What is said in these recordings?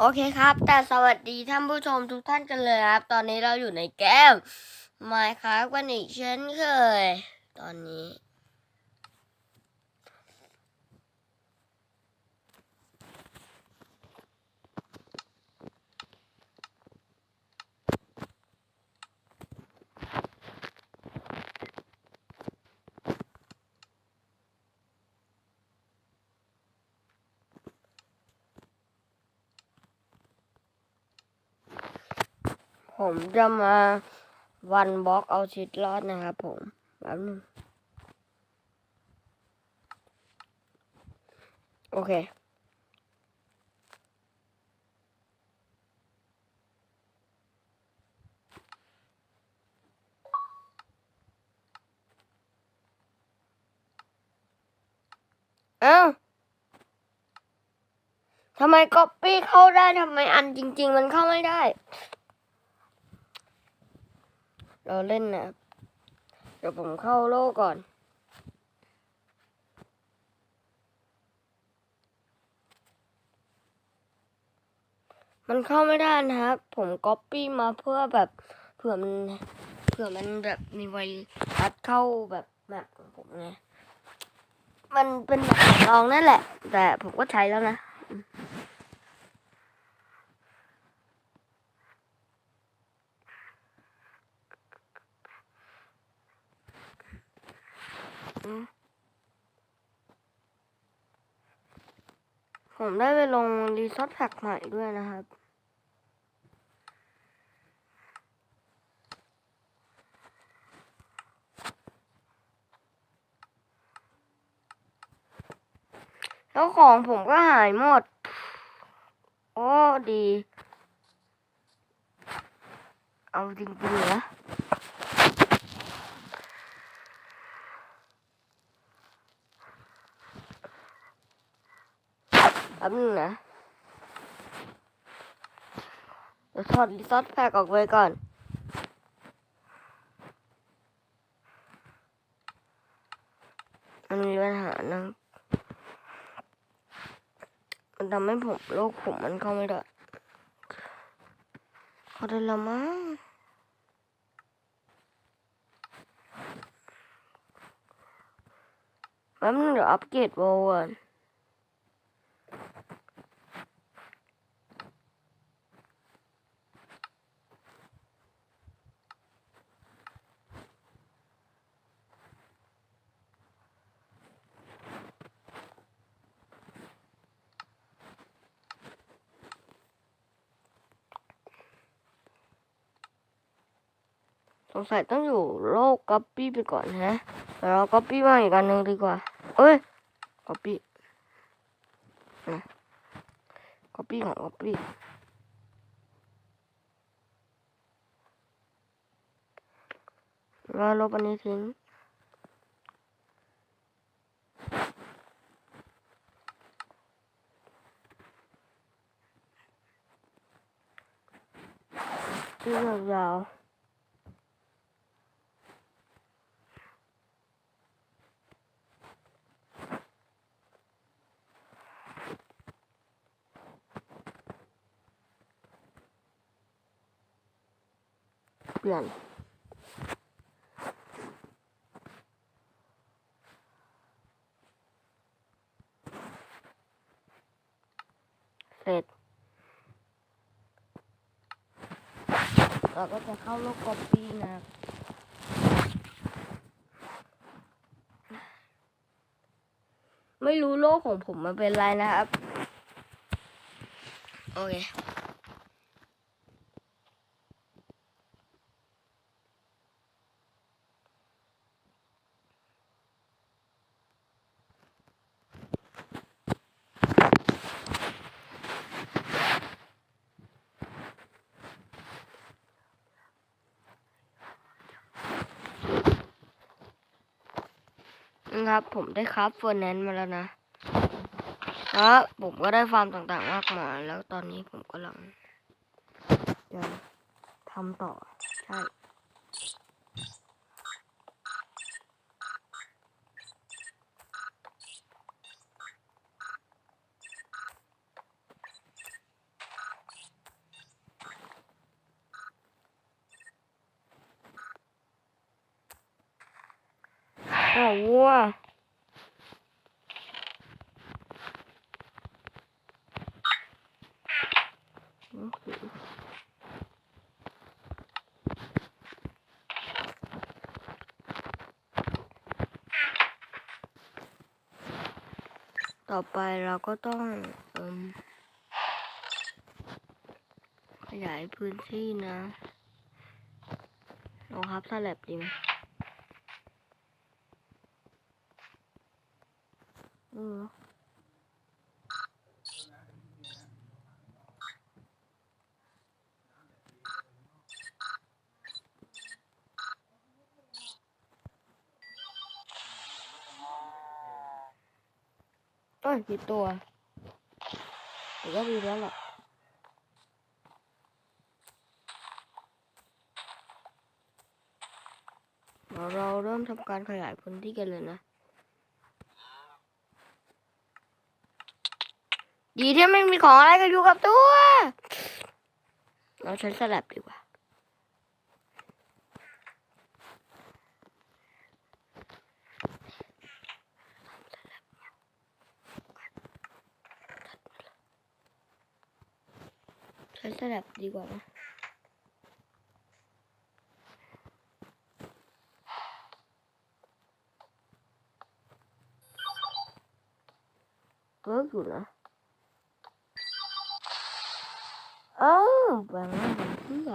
โอเคครับ แต่สวัสดีท่านผู้ชมทุกท่านกันเลยครับ ตอนนี้เราอยู่ในแก้มไมค์ครับกันอีกเช่นเคย ตอนนี้ ผมจะมาวันบล็อกเอาชีวิตรอดนะครับผมแป๊บนึงโอเคเอ้าทำไมก๊อปปี้เข้าได้ทำไมอันจริง ๆ มันเข้าไม่ได้ เราเล่นนะเดี๋ยวผมเข้าโลกก่อน มันเข้าไม่ได้นะครับ ผมก๊อปปี้มาเพื่อแบบเผื่อมันเผื่อมันแบบมีไวรัสเข้าแบบแบบของผมไงมันเป็นแบบลองนั่นแหละ แต่ผมก็ใช้แล้วนะ ผมได้ไปลงรีซอสแพ็กใหม่ด้วยนะครับ แล้วของผมก็หายหมด โอ้ดี เอาจริงๆเหรอแป๊บนึงนะเดี๋ยวถอดรีซอสแพ็กออกไปก่อนมันมีปัญหานะมันทำให้ผมโลกผมมันเข้าไม่ได้เขาได้ละมั้งแป๊บนึงเดี๋ยวอัปเกรดโวก่อ งสัยต้องอยู่โลกก๊อปปี้ไปก่อนฮะเดี๋ยวเราก๊อปปี้มาอีกอันหนึ่งดีกว่า เอ้ยก๊อปปี้นะก๊อปปี้ของก๊อปปี้เราลบอันนี้ทิ้งที่ยาวๆ เปลี่ยนเสร็จเราก็จะเข้าโลกกอปปี้นะไม่รู้โลกของผมมันเป็นไรนะครับ โอเค นะครับ ผมได้ครับเฟอร์แนนซ์มาแล้วนะแล้วผมก็ได้ฟาร์มต่างๆมากมายแล้วตอนนี้ผมกำลังจะทำต่อใช่ อ้าววัวต่อไปเราก็ต้องอขยายพื้นที่นะเราครับสลับดีไหมอืมเอ้ยกี่ตัวแต่ก็ดีแล้วแหละเดี๋ยวเราเริ่มทำการขยายพื้นที่กันเลยนะ ดีที่ไม่มีของอะไรกันอยู่กับตัว เราใช้สลับดีกว่า ใช้สลับดีกว่านะเวิร์กอยู่นะ เอ้าแบ่งมาเป็นเพื่อ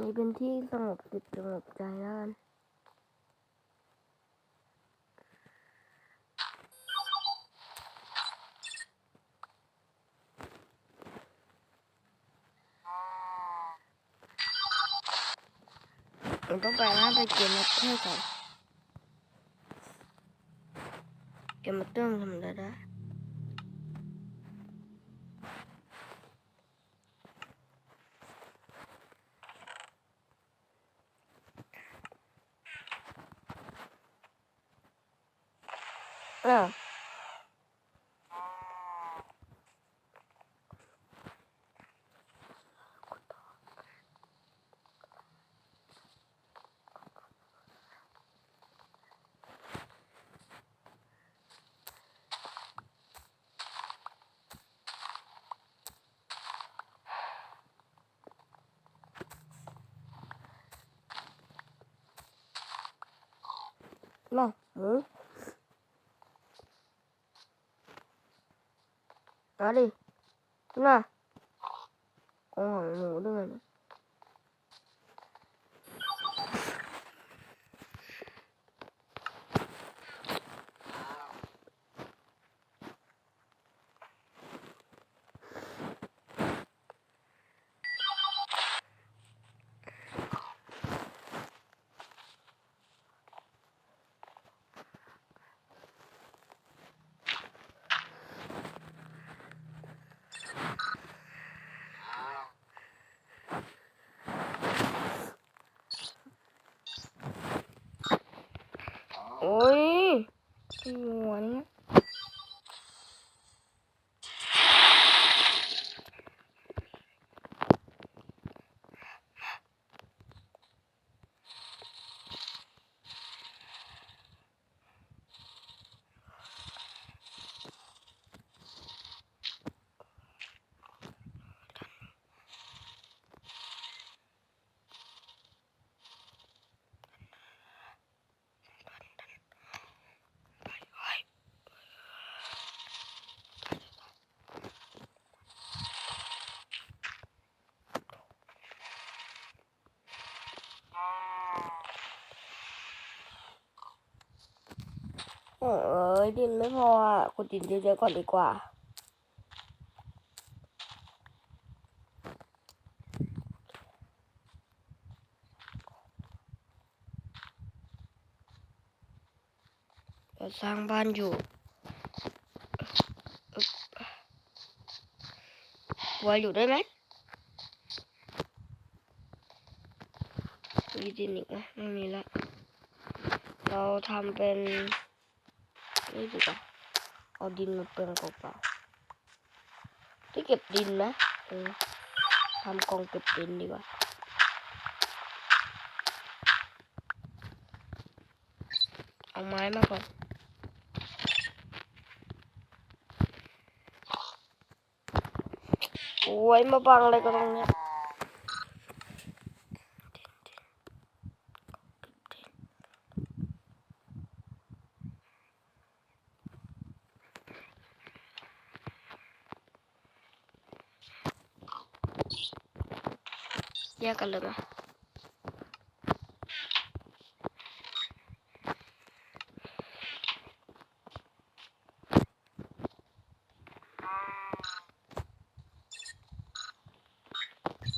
นี่เป็นที่สงบจิตสงบใจแล้วกันผมต้องไปร้านไปเกมมาเตอร์ก่อนเกมมาเตอร์มันทำอะไรได้ เออ มาหมูมาดิมาของของหมูด้วยนะ โอ้ยหัวเนี่ย โอ้ยดินไม่พออะขุดดินเยอะๆก่อนดีกว่าจะสร้างบ้านอยู่ วัวอยู่ได้ไหมมีดินอีกไหมไม่มีละ เราทำเป็น นี่ดีกว่าเอาดินมาเปลืองเปล่าๆที่เก็บดินไหมเออทำกองเก็บดินดีกว่าเอาไม้มาก่อนโอ้ยมาบังอะไรกันตรงเนี้ย แยกกันเลยไหม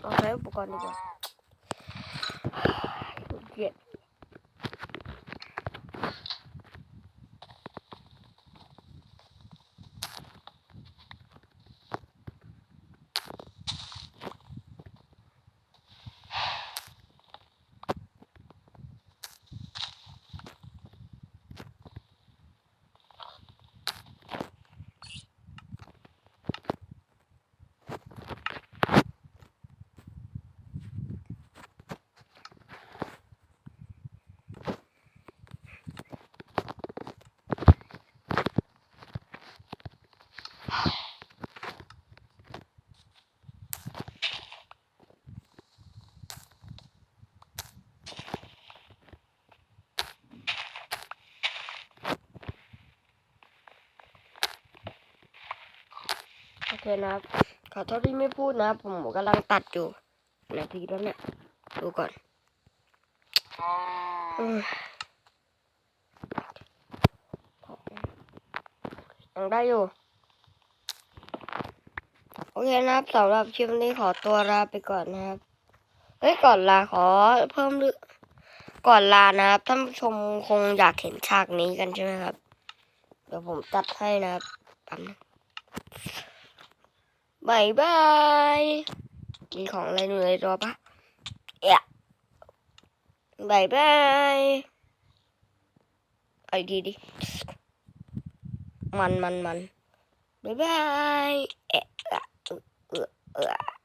เราใช้อุปกรณ์ดีกว่าเกลียด โอเคนะครับขอโทษที่ไม่พูดนะ ผมกำลังตัดอยู่นาทีแล้วเนี่ย ดูก่อนอยังได้อยู่ โอเคนะครับสำหรับคลิปนี้ขอตัวลาไปก่อนนะครับ เฮ้ย ก่อนลาขอเพิ่มเรื่อก่อนลานะครับ ท่านผู้ชมคงอยากเห็นฉากนี้กันใช่ไหมครับ เดี๋ยวผมจัดให้นะครับแป๊บนึง บายบาย มีของอะไรหนูในตัวปะเอะบายบายไอ้ดีดิ มันมันมันบายบาย เอะเอะเอะเอะ